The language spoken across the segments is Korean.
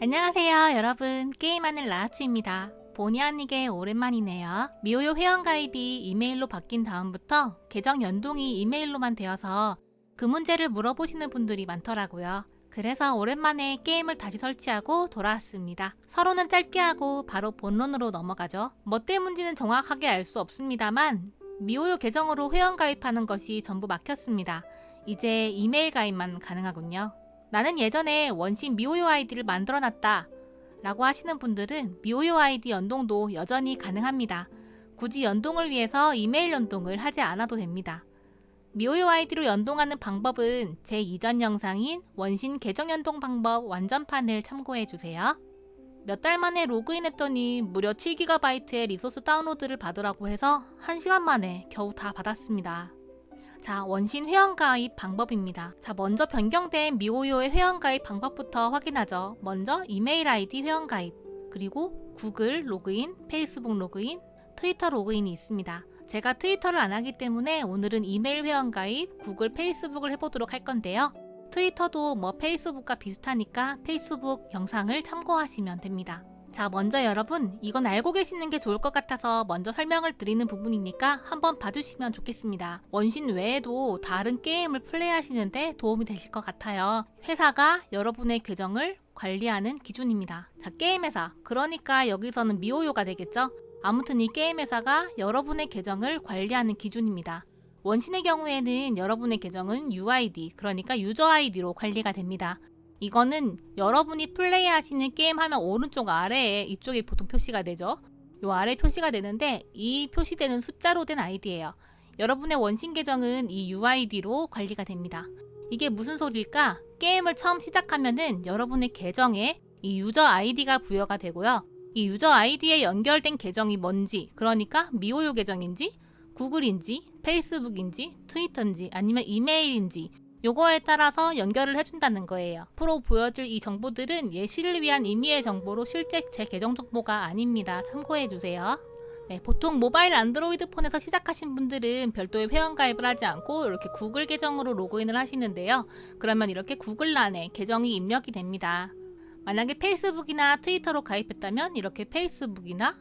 안녕하세요 여러분. 게임하는 라아추입니다. 본의 아니게 오랜만이네요. 미호요 회원가입이 이메일로 바뀐 다음부터 계정 연동이 이메일로만 되어서 그 문제를 물어보시는 분들이 많더라고요. 그래서 오랜만에 게임을 다시 설치하고 돌아왔습니다. 서로는 짧게 하고 바로 본론으로 넘어가죠. 뭐 때문인지는 정확하게 알 수 없습니다만 미호요 계정으로 회원 가입하는 것이 전부 막혔습니다. 이제 이메일 가입만 가능하군요 나는 예전에 원신 미호요 아이디를 만들어 놨다 라고 하시는 분들은 미호요 아이디 연동도 여전히 가능합니다. 굳이 연동을 위해서 이메일 연동을 하지 않아도 됩니다. 미호요 아이디로 연동하는 방법은 제 이전 영상인 원신 계정 연동 방법 완전판을 참고해 주세요. 몇 달 만에 로그인했더니 무려 7GB의 리소스 다운로드를 받으라고 해서 1시간 만에 겨우 다 받았습니다. 자, 원신 회원 가입 방법입니다. 자, 먼저 변경된 미호요의 회원 가입 방법부터 확인하죠. 먼저 이메일 아이디 회원 가입, 그리고 구글 로그인, 페이스북 로그인, 트위터 로그인이 있습니다. 제가 트위터를 안 하기 때문에 오늘은 이메일 회원 가입, 구글, 페이스북을 해보도록 할 건데요. 트위터도 뭐 페이스북과 비슷하니까 페이스북 영상을 참고하시면 됩니다. 자, 먼저 여러분, 이건 알고 계시는 게 좋을 것 같아서 먼저 설명을 드리는 부분이니까 한번 봐주시면 좋겠습니다. 원신 외에도 다른 게임을 플레이하시는데 도움이 되실 것 같아요. 회사가 여러분의 계정을 관리하는 기준입니다. 자, 게임 회사. 그러니까 여기서는 미호요가 되겠죠? 아무튼 이 게임 회사가 여러분의 계정을 관리하는 기준입니다. 원신의 경우에는 여러분의 계정은 UID, 그러니까 유저 아이디로 관리가 됩니다. 이거는 여러분이 플레이하시는 게임 하면 오른쪽 아래에 이쪽에 보통 표시가 되죠. 요 아래 표시가 되는데 이 표시되는 숫자로 된 아이디예요. 여러분의 원신 계정은 이 UID로 관리가 됩니다. 이게 무슨 소리일까? 게임을 처음 시작하면은 여러분의 계정에 이 유저 아이디가 부여가 되고요. 이 유저 아이디에 연결된 계정이 뭔지, 그러니까 미호요 계정인지, 구글인지, 페이스북인지, 트위터인지, 아니면 이메일인지, 요거에 따라서 연결을 해준다는 거예요. 앞으로 보여줄 이 정보들은 예시를 위한 임의의 정보로 실제 제 계정 정보가 아닙니다. 참고해주세요. 네, 보통 모바일 안드로이드 폰에서 시작하신 분들은 별도의 회원가입을 하지 않고 이렇게 구글 계정으로 로그인을 하시는데요. 그러면 이렇게 구글란에 계정이 입력이 됩니다. 만약에 페이스북이나 트위터로 가입했다면 이렇게 페이스북이나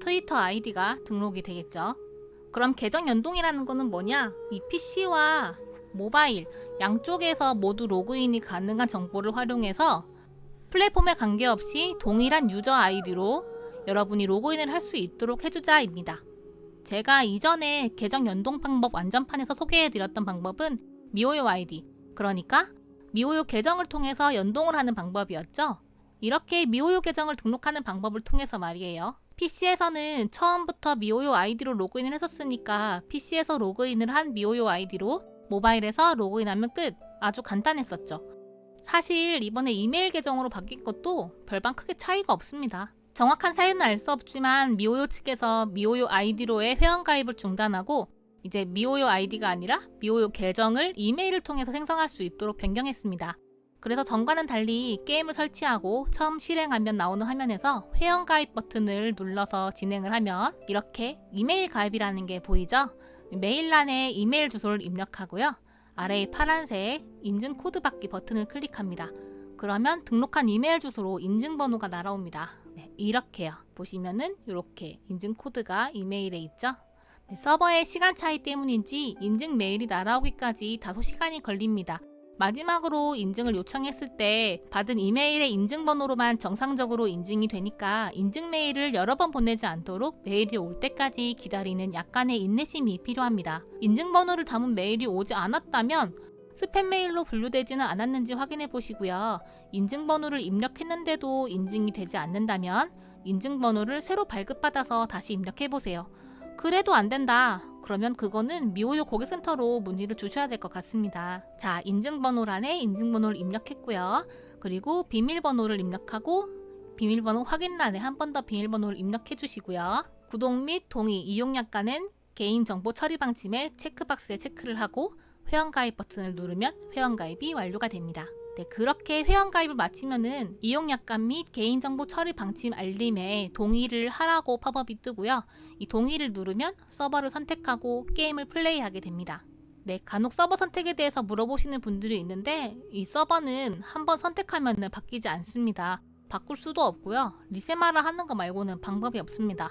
트위터 아이디가 등록이 되겠죠. 그럼 계정 연동이라는 거는 뭐냐? 이 PC와 모바일 양쪽에서 모두 로그인이 가능한 정보를 활용해서 플랫폼에 관계없이 동일한 유저 아이디로 여러분이 로그인을 할 수 있도록 해주자입니다. 제가 이전에 계정 연동 방법 완전판에서 소개해드렸던 방법은 미호요 아이디, 그러니까 미호요 계정을 통해서 연동을 하는 방법이었죠. 이렇게 미호요 계정을 등록하는 방법을 통해서 말이에요. PC에서는 처음부터 미호요 아이디로 로그인을 했었으니까 PC에서 로그인을 한 미호요 아이디로 모바일에서 로그인하면 끝. 아주 간단했었죠. 사실 이번에 이메일 계정으로 바뀐 것도 별반 크게 차이가 없습니다. 정확한 사유는 알 수 없지만 미호요 측에서 미호요 아이디로의 회원가입을 중단하고 이제 미호요 아이디가 아니라 미호요 계정을 이메일을 통해서 생성할 수 있도록 변경했습니다. 그래서 전과는 달리 게임을 설치하고 처음 실행하면 나오는 화면에서 회원가입 버튼을 눌러서 진행을 하면 이렇게 이메일 가입이라는 게 보이죠? 메일란에 이메일 주소를 입력하고요. 아래의 파란색 인증 코드 받기 버튼을 클릭합니다. 그러면 등록한 이메일 주소로 인증번호가 날아옵니다. 네, 이렇게요. 보시면은 이렇게 인증 코드가 이메일에 있죠. 네, 서버의 시간 차이 때문인지 인증 메일이 날아오기까지 다소 시간이 걸립니다. 마지막으로 인증을 요청했을 때 받은 이메일의 인증번호로만 정상적으로 인증이 되니까 인증 메일을 여러 번 보내지 않도록 메일이 올 때까지 기다리는 약간의 인내심이 필요합니다. 인증번호를 담은 메일이 오지 않았다면 스팸 메일로 분류되지는 않았는지 확인해 보시고요. 인증번호를 입력했는데도 인증이 되지 않는다면 인증번호를 새로 발급받아서 다시 입력해 보세요. 그래도 안 된다. 그러면 그거는 미호요 고객센터로 문의를 주셔야 될 것 같습니다. 자, 인증번호란에 인증번호를 입력했고요. 그리고 비밀번호를 입력하고 비밀번호 확인란에 한 번 더 비밀번호를 입력해 주시고요. 구독 및 동의, 이용 약 관은 개인정보 처리 방침에 체크박스에 체크를 하고 회원가입 버튼을 누르면 회원가입이 완료가 됩니다. 네, 그렇게 회원가입을 마치면은 이용 약관 및 개인정보 처리 방침 알림에 동의를 하라고 팝업이 뜨고요. 이 동의를 누르면 서버를 선택하고 게임을 플레이하게 됩니다. 네, 간혹 서버 선택에 대해서 물어보시는 분들이 있는데 이 서버는 한번 선택하면 바뀌지 않습니다. 바꿀 수도 없고요. 리세마를 하는 거 말고는 방법이 없습니다.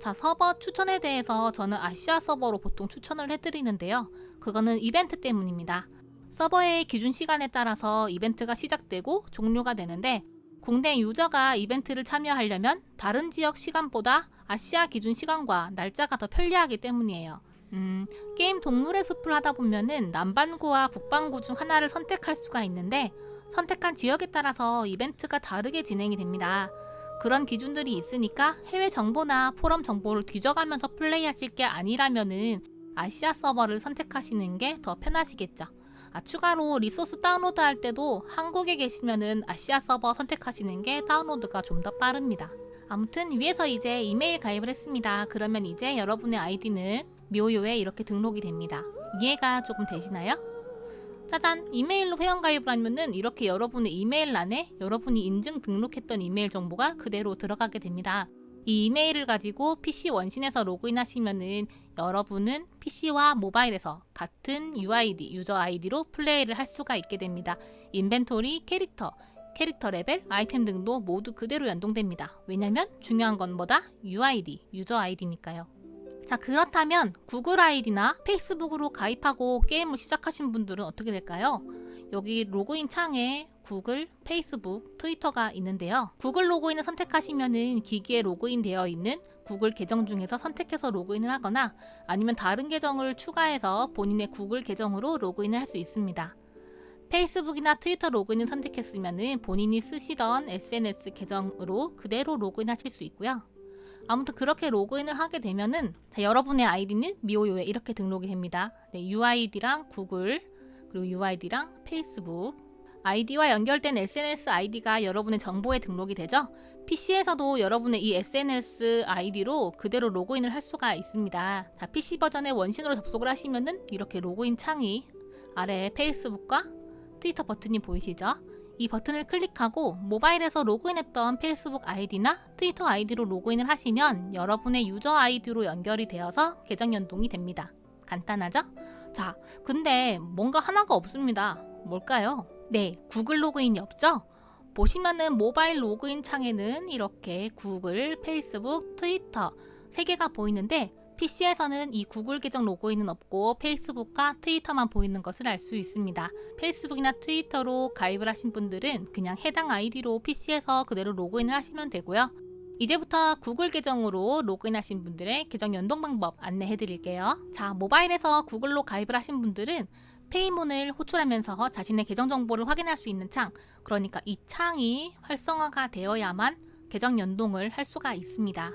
자, 서버 추천에 대해서 저는 아시아 서버로 보통 추천을 해드리는데요. 그거는 이벤트 때문입니다. 서버의 기준 시간에 따라서 이벤트가 시작되고 종료가 되는데 국내 유저가 이벤트를 참여하려면 다른 지역 시간보다 아시아 기준 시간과 날짜가 더 편리하기 때문이에요. 음, 게임 동물의 숲을 하다 보면은 남반구와 북반구 중 하나를 선택할 수가 있는데 선택한 지역에 따라서 이벤트가 다르게 진행이 됩니다. 그런 기준들이 있으니까 해외 정보나 포럼 정보를 뒤져가면서 플레이하실 게 아니라면은 아시아 서버를 선택하시는 게 더 편하시겠죠. 아, 추가로 리소스 다운로드 할 때도 한국에 계시면은 아시아 서버 선택하시는 게 다운로드가 좀 더 빠릅니다. 아무튼 위에서 이제 이메일 가입을 했습니다. 그러면 이제 여러분의 아이디는 묘요에 이렇게 등록이 됩니다. 이해가 조금 되시나요? 짜잔! 이메일로 회원 가입을 하면은 이렇게 여러분의 이메일 란에 여러분이 인증 등록했던 이메일 정보가 그대로 들어가게 됩니다. 이 이메일을 가지고 PC 원신에서 로그인하시면은 여러분은 PC와 모바일에서 같은 UID, 유저 아이디로 플레이를 할 수가 있게 됩니다. 인벤토리, 캐릭터, 캐릭터 레벨, 아이템 등도 모두 그대로 연동됩니다. 왜냐면 중요한 건 뭐다? UID, 유저 아이디니까요. 자, 그렇다면 구글 아이디나 페이스북으로 가입하고 게임을 시작하신 분들은 어떻게 될까요? 여기 로그인 창에 구글, 페이스북, 트위터가 있는데요. 구글 로그인을 선택하시면은 기기에 로그인 되어 있는 구글 계정 중에서 선택해서 로그인을 하거나 아니면 다른 계정을 추가해서 본인의 구글 계정으로 로그인을 할 수 있습니다. 페이스북이나 트위터 로그인을 선택했으면은 본인이 쓰시던 SNS 계정으로 그대로 로그인하실 수 있고요. 아무튼 그렇게 로그인을 하게 되면은 자, 여러분의 아이디는 미오요에 이렇게 등록이 됩니다. 네, UID랑 구글 그리고 UID랑 페이스북 아이디와 연결된 SNS 아이디가 여러분의 정보에 등록이 되죠. PC에서도 여러분의 이 SNS 아이디로 그대로 로그인을 할 수가 있습니다. 자, PC 버전의 원신으로 접속을 하시면은 이렇게 로그인 창이 아래에 페이스북과 트위터 버튼이 보이시죠? 이 버튼을 클릭하고 모바일에서 로그인했던 페이스북 아이디나 트위터 아이디로 로그인을 하시면 여러분의 유저 아이디로 연결이 되어서 계정 연동이 됩니다. 간단하죠? 자, 근데 뭔가 하나가 없습니다. 뭘까요? 네, 구글 로그인이 없죠? 보시면은 모바일 로그인 창에는 이렇게 구글, 페이스북, 트위터 세 개가 보이는데 PC에서는 이 구글 계정 로그인은 없고 페이스북과 트위터만 보이는 것을 알 수 있습니다. 페이스북이나 트위터로 가입을 하신 분들은 그냥 해당 아이디로 PC에서 그대로 로그인을 하시면 되고요. 이제부터 구글 계정으로 로그인하신 분들의 계정 연동 방법 안내해 드릴게요. 자, 모바일에서 구글로 가입을 하신 분들은 페이몬을 호출하면서 자신의 계정 정보를 확인할 수 있는 창, 그러니까 이 창이 활성화가 되어야만 계정 연동을 할 수가 있습니다.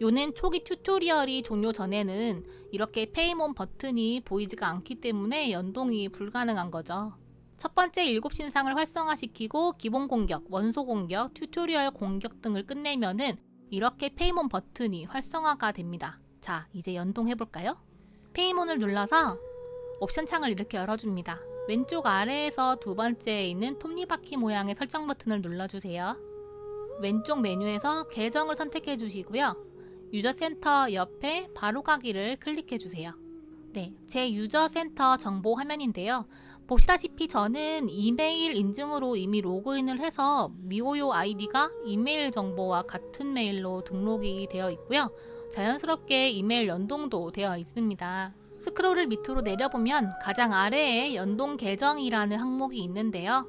요는 초기 튜토리얼이 종료 전에는 이렇게 페이몬 버튼이 보이지가 않기 때문에 연동이 불가능한 거죠. 첫 번째 일곱 신상을 활성화시키고 기본 공격, 원소 공격, 튜토리얼 공격 등을 끝내면은 이렇게 페이몬 버튼이 활성화가 됩니다. 자, 이제 연동해 볼까요? 페이몬을 눌러서 옵션 창을 이렇게 열어줍니다. 왼쪽 아래에서 두 번째에 있는 톱니바퀴 모양의 설정 버튼을 눌러주세요. 왼쪽 메뉴에서 계정을 선택해 주시고요. 유저 센터 옆에 바로 가기를 클릭해 주세요. 네, 제 유저 센터 정보 화면인데요. 보시다시피 저는 이메일 인증으로 이미 로그인을 해서 미오요 아이디가 이메일 정보와 같은 메일로 등록이 되어 있고요. 자연스럽게 이메일 연동도 되어 있습니다. 스크롤을 밑으로 내려보면 가장 아래에 연동 계정이라는 항목이 있는데요.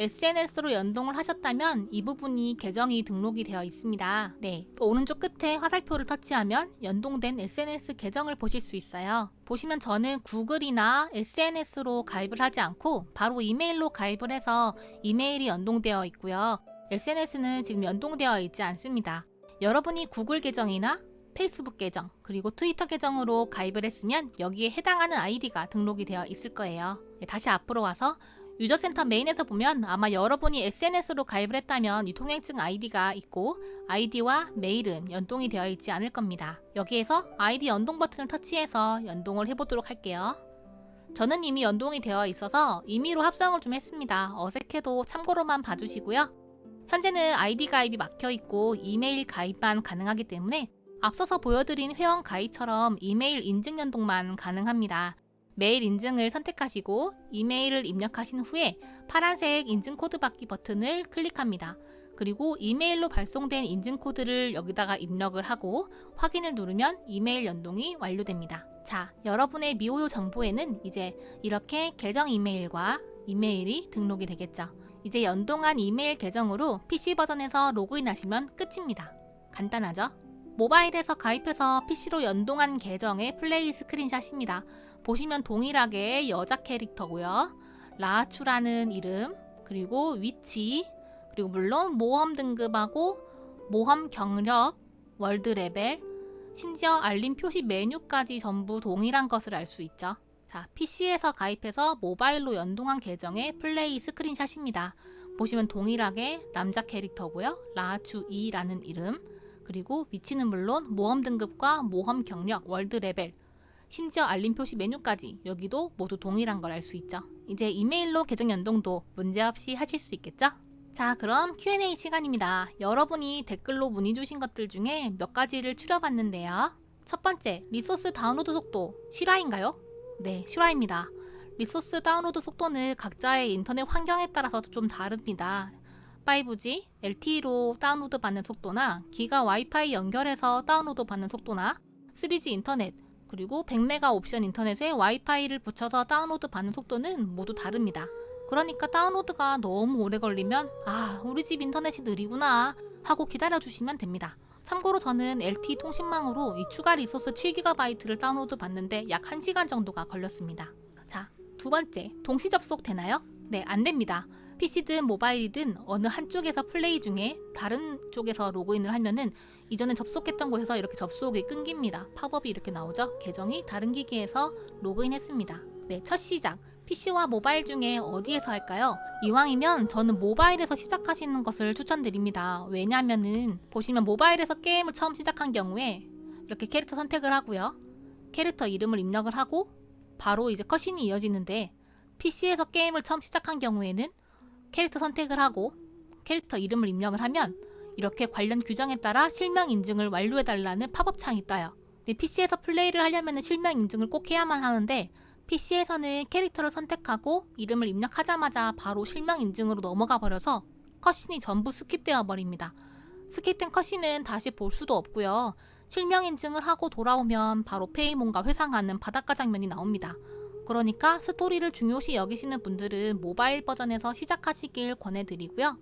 SNS로 연동을 하셨다면 이 부분이 계정이 등록이 되어 있습니다. 네, 오른쪽 끝에 화살표를 터치하면 연동된 SNS 계정을 보실 수 있어요. 보시면 저는 구글이나 SNS로 가입을 하지 않고 바로 이메일로 가입을 해서 이메일이 연동되어 있고요. SNS는 지금 연동되어 있지 않습니다. 여러분이 구글 계정이나 페이스북 계정, 그리고 트위터 계정으로 가입을 했으면 여기에 해당하는 아이디가 등록이 되어 있을 거예요. 네, 다시 앞으로 와서 유저센터 메인에서 보면 아마 여러분이 SNS로 가입을 했다면 이 통행증 아이디가 있고 아이디와 메일은 연동이 되어 있지 않을 겁니다. 여기에서 아이디 연동 버튼을 터치해서 연동을 해보도록 할게요. 저는 이미 연동이 되어 있어서 임의로 합성을 좀 했습니다. 어색해도 참고로만 봐주시고요. 현재는 아이디 가입이 막혀 있고 이메일 가입만 가능하기 때문에 앞서서 보여드린 회원 가입처럼 이메일 인증 연동만 가능합니다. 메일 인증을 선택하시고 이메일을 입력하신 후에 파란색 인증 코드 받기 버튼을 클릭합니다. 그리고 이메일로 발송된 인증 코드를 여기다가 입력을 하고 확인을 누르면 이메일 연동이 완료됩니다. 자, 여러분의 미호요 정보에는 이제 이렇게 계정 이메일과 이메일이 등록이 되겠죠. 이제 연동한 이메일 계정으로 PC 버전에서 로그인하시면 끝입니다. 간단하죠? 모바일에서 가입해서 PC로 연동한 계정의 플레이 스크린샷입니다. 보시면 동일하게 여자 캐릭터고요. 라추라는 이름, 그리고 위치, 그리고 물론 모험 등급하고 모험 경력, 월드 레벨, 심지어 알림 표시 메뉴까지 전부 동일한 것을 알 수 있죠. 자, PC에서 가입해서 모바일로 연동한 계정의 플레이 스크린샷입니다. 보시면 동일하게 남자 캐릭터고요. 라추이라는 이름, 그리고 위치는 물론 모험 등급과 모험 경력, 월드 레벨, 심지어 알림 표시 메뉴까지 여기도 모두 동일한 걸 알 수 있죠. 이제 이메일로 계정 연동도 문제없이 하실 수 있겠죠? 자, 그럼 Q&A 시간입니다. 여러분이 댓글로 문의 주신 것들 중에 몇 가지를 추려봤는데요. 첫 번째, 리소스 다운로드 속도 실화인가요? 네, 실화입니다. 리소스 다운로드 속도는 각자의 인터넷 환경에 따라서 좀 다릅니다. 5G, LTE로 다운로드 받는 속도나 기가 와이파이 연결해서 다운로드 받는 속도나 3G 인터넷, 그리고 100메가 옵션 인터넷에 와이파이를 붙여서 다운로드 받는 속도는 모두 다릅니다. 그러니까 다운로드가 너무 오래 걸리면 아 우리 집 인터넷이 느리구나 하고 기다려주시면 됩니다. 참고로 저는 LTE 통신망으로 이 추가 리소스 7GB를 다운로드 받는데 약 1시간 정도가 걸렸습니다. 자, 두 번째, 동시 접속 되나요? 네, 안 됩니다. PC든 모바일이든 어느 한쪽에서 플레이 중에 다른 쪽에서 로그인을 하면은 이전에 접속했던 곳에서 이렇게 접속이 끊깁니다. 팝업이 이렇게 나오죠? 계정이 다른 기기에서 로그인했습니다. 네, 첫 시작. PC와 모바일 중에 어디에서 할까요? 이왕이면 저는 모바일에서 시작하시는 것을 추천드립니다. 왜냐면은 보시면 모바일에서 게임을 처음 시작한 경우에 이렇게 캐릭터 선택을 하고요. 캐릭터 이름을 입력을 하고 바로 이제 컷신이 이어지는데 PC에서 게임을 처음 시작한 경우에는 캐릭터 선택을 하고 캐릭터 이름을 입력을 하면 이렇게 관련 규정에 따라 실명 인증을 완료해달라는 팝업 창이 떠요. PC에서 플레이를 하려면 실명 인증을 꼭 해야만 하는데 PC에서는 캐릭터를 선택하고 이름을 입력하자마자 바로 실명 인증으로 넘어가 버려서 컷신이 전부 스킵되어 버립니다. 스킵된 컷신은 다시 볼 수도 없고요. 실명 인증을 하고 돌아오면 바로 페이몬과 회상하는 바닷가 장면이 나옵니다. 그러니까 스토리를 중요시 여기시는 분들은 모바일 버전에서 시작하시길 권해드리고요.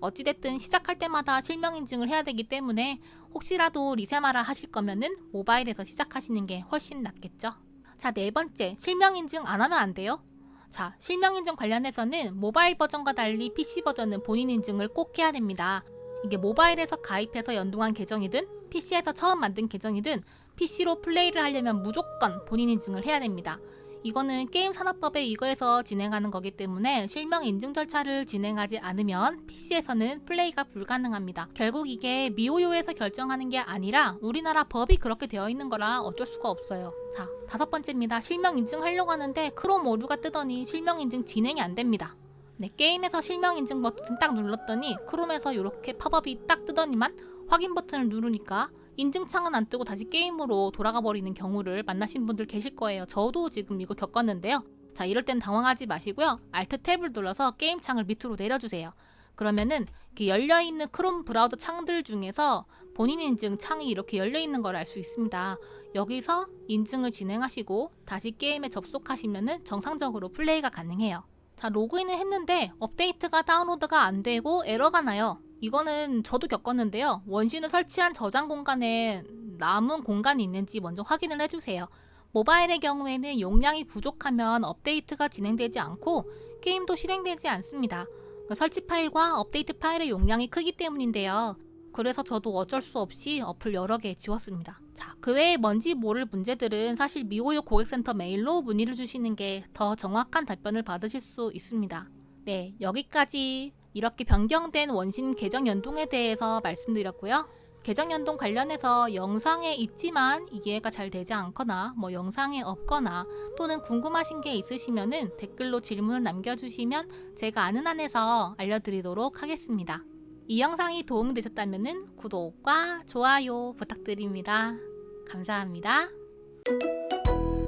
어찌됐든 시작할 때마다 실명 인증을 해야 되기 때문에 혹시라도 리세마라 하실 거면은 모바일에서 시작하시는 게 훨씬 낫겠죠. 자, 네 번째, 실명 인증 안 하면 안 돼요? 자, 실명 인증 관련해서는 모바일 버전과 달리 PC 버전은 본인 인증을 꼭 해야 됩니다. 이게 모바일에서 가입해서 연동한 계정이든 PC에서 처음 만든 계정이든 PC로 플레이를 하려면 무조건 본인 인증을 해야 됩니다. 이거는 게임 산업법에 이거에서 진행하는 거기 때문에 실명 인증 절차를 진행하지 않으면 PC에서는 플레이가 불가능합니다. 결국 이게 미호요에서 결정하는 게 아니라 우리나라 법이 그렇게 되어 있는 거라 어쩔 수가 없어요. 자, 다섯 번째입니다. 실명 인증 하려고 하는데 크롬 오류가 뜨더니 실명 인증 진행이 안 됩니다. 네, 게임에서 실명 인증 버튼 딱 눌렀더니 크롬에서 이렇게 팝업이 딱 뜨더니만 확인 버튼을 누르니까 인증창은 안 뜨고 다시 게임으로 돌아가 버리는 경우를 만나신 분들 계실 거예요. 저도 지금 이거 겪었는데요. 자, 이럴 땐 당황하지 마시고요. Alt 탭을 눌러서 게임 창을 밑으로 내려주세요. 그러면은 이렇게 열려 있는 크롬 브라우저 창들 중에서 본인 인증 창이 이렇게 열려 있는 걸 알 수 있습니다. 여기서 인증을 진행하시고 다시 게임에 접속하시면은 정상적으로 플레이가 가능해요. 자, 로그인을 했는데 업데이트가 다운로드가 안 되고 에러가 나요. 이거는 저도 겪었는데요. 원신을 설치한 저장 공간에 남은 공간이 있는지 먼저 확인을 해주세요. 모바일의 경우에는 용량이 부족하면 업데이트가 진행되지 않고 게임도 실행되지 않습니다. 그 설치 파일과 업데이트 파일의 용량이 크기 때문인데요. 그래서 저도 어쩔 수 없이 어플 여러 개 지웠습니다. 자, 그 외에 뭔지 모를 문제들은 사실 미호요 고객센터 메일로 문의를 주시는 게 더 정확한 답변을 받으실 수 있습니다. 네, 여기까지 이렇게 변경된 원신 계정 연동에 대해서 말씀드렸고요. 계정 연동 관련해서 영상에 있지만 이해가 잘 되지 않거나 뭐 영상에 없거나 또는 궁금하신 게 있으시면은 댓글로 질문을 남겨주시면 제가 아는 한에서 알려드리도록 하겠습니다. 이 영상이 도움이 되셨다면 구독과 좋아요 부탁드립니다. 감사합니다.